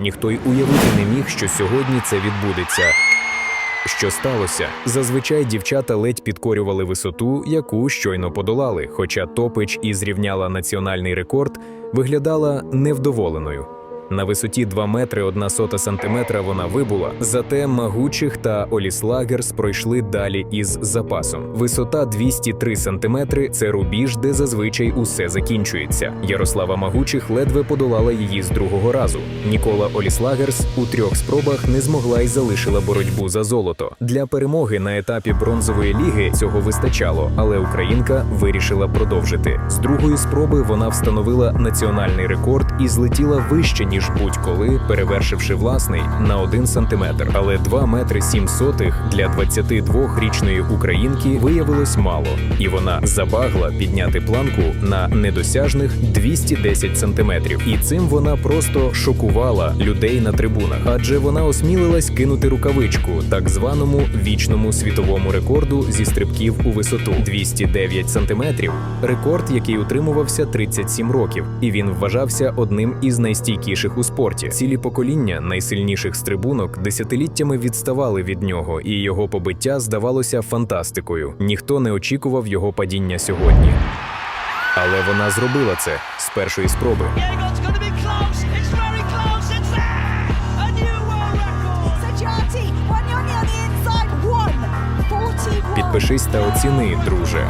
Ніхто й уявити не міг, що сьогодні це відбудеться. Що сталося? Зазвичай дівчата ледь підкорювали висоту, яку щойно подолали, хоча топич і зрівняла національний рекорд, виглядала невдоволеною. На висоті 2 метри 1 сота сантиметра вона вибула, зате Магучих та Оліслагерс пройшли далі із запасом. Висота 203 сантиметри – це рубіж, де зазвичай усе закінчується. Ярослава Магучих ледве подолала її з другого разу. Нікола Оліслагерс у трьох спробах не змогла й залишила боротьбу за золото. Для перемоги на етапі бронзової ліги цього вистачало, але українка вирішила продовжити. З другої спроби вона встановила національний рекорд і злетіла вище ніж будь-коли, перевершивши власний на 1 сантиметр. Але 2 метри 7 сотих для 22-річної українки виявилось мало, і вона забагла підняти планку на недосяжних 210 сантиметрів. І цим вона просто шокувала людей на трибунах, адже вона осмілилась кинути рукавичку так званому вічному світовому рекорду зі стрибків у висоту 209 сантиметрів. Рекорд, який утримувався 37 років, і він вважався одним із найстійкіших у спорті. Цілі покоління найсильніших стрибунок десятиліттями відставали від нього, і його побиття здавалося фантастикою. Ніхто не очікував його падіння сьогодні. Але вона зробила це з першої спроби. Yeagon's going to be close. It's very close. It's there. A new world record. Sajati, Wanyoni on the inside, one, 41. Підпишись та оціни, друже.